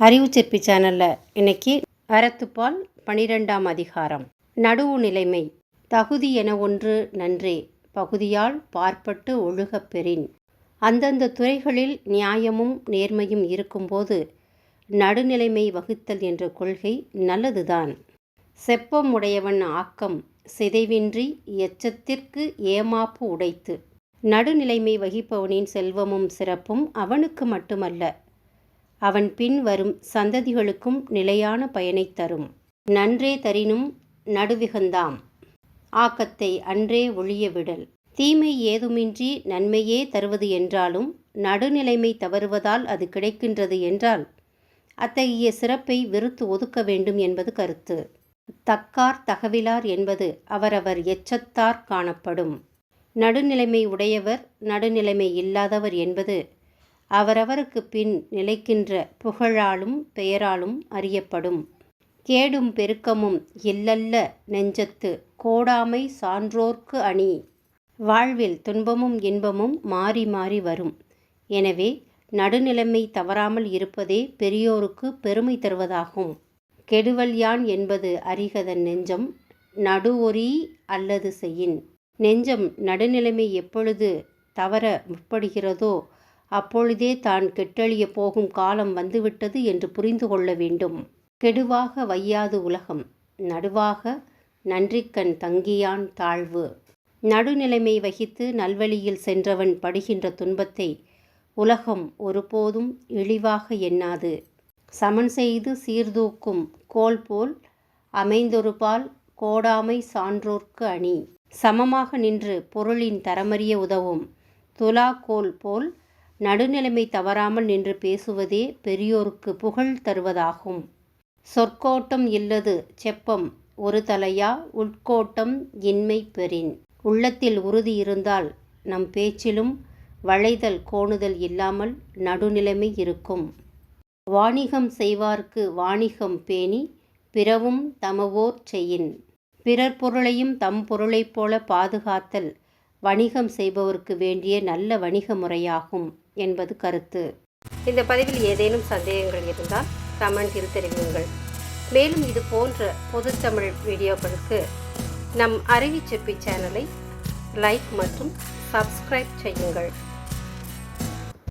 அறிவு சிற்பி சேனலில் இன்னைக்கு அறத்துப்பால் பனிரெண்டாம் அதிகாரம். நடுவு நிலைமை. தகுதி என ஒன்று நன்றே. பகுதியால் பார்ப்பட்டு ஒழுகப் பெறின். அந்தந்த துறைகளில் நியாயமும் நேர்மையும் இருக்கும்போது நடுநிலைமை வகுத்தல் என்ற கொள்கை நல்லதுதான். செப்பம் உடையவன் ஆக்கம் சிதைவின்றி எச்சத்திற்கு ஏமாப்பு உடைத்து. நடுநிலைமை வகிப்பவனின் செல்வமும் சிறப்பும் அவனுக்கு மட்டுமல்ல. அவன் பின் வரும் சந்ததிகளுக்கும் நிலையான பயனைத் தரும். நன்றே தரினும் நடுவிகந்தாம். ஆக்கத்தை அன்றே ஒழிய விடல். தீமை ஏதுமின்றி நன்மையே தருவது என்றாலும் நடுநிலைமை தவறுவதால் அது கிடைக்கின்றது என்றால் அத்தகைய சிறப்பை வெறுத்து ஒதுக்க வேண்டும் என்பது கருத்து. தக்கார் தகவிலார் என்பது அவரவர் எச்சத்தார் காணப்படும். நடுநிலைமை உடையவர் நடுநிலைமை இல்லாதவர் என்பது அவரவருக்கு பின் நிலைக்கின்ற புகழாலும் பெயராலும் அறியப்படும். கேடும் பெருக்கமும் இல்லல்ல நெஞ்சத்து கோடாமை சான்றோர்க்கு அணி. வாழ்வில் துன்பமும் இன்பமும் மாறி மாறி வரும். எனவே நடுநிலைமை தவறாமல் இருப்பதே பெரியோருக்கு பெருமை தருவதாகும். கெடுவல் யான் என்பது அறிகதன் நெஞ்சம் நடுவொறி அல்லது செய்யின் நெஞ்சம் நடுநிலைமை எப்பொழுது தவற முற்படுகிறதோ அப்பொழுதே தான் கெட்டழிய போகும் காலம் வந்துவிட்டது என்று புரிந்து கொள்ள வேண்டும். கெடுவாக வையாது உலகம். நடுவாக நன்றிக்கண் தங்கியான் தாழ்வு. நடுநிலைமை வகித்து நல்வழியில் சென்றவன் படுகின்ற துன்பத்தை உலகம் ஒருபோதும் இழிவாக எண்ணாது. சமன் செய்து சீர்தூக்கும் கோல் போல் அமைந்தொருபால் கோடாமை சான்றோர்க்கு அணி. சமமாக நின்று பொருளின் தரமறிய உதவும் துலாக்கோல் போல் நடுநிலைமை தவறாமல் நின்று பேசுவதே பெரியோருக்கு புகழ் தருவதாகும். சொற்கோட்டம் இல்லது செப்பம் ஒரு தலையா உட்கோட்டம் இன்மை பெறின். உள்ளத்தில் உறுதி இருந்தால் நம் பேச்சிலும் வளைதல் கோணுதல் இல்லாமல் நடுநிலைமை இருக்கும். வாணிகம் செய்வார்க்கு வாணிகம் பேணி பிறவும் தமவோர் செய்யின். பிறர் பொருளையும் தம் பொருளைப் போல பாதுகாத்தல் வணிகம் செய்பவருக்கு வேண்டிய நல்ல வணிக முறையாகும் என்பது கருத்து. இந்த பதிவில் ஏதேனும் சந்தேகங்கள் இருந்தால் கமெண்டில் தெரிவியுங்கள். மேலும் இது போன்ற பொதுத்தமிழ் வீடியோக்களுக்கு நம் அறிவிச்சிற்பி சேனலை லைக் மற்றும் சப்ஸ்கிரைப் செய்யுங்கள்.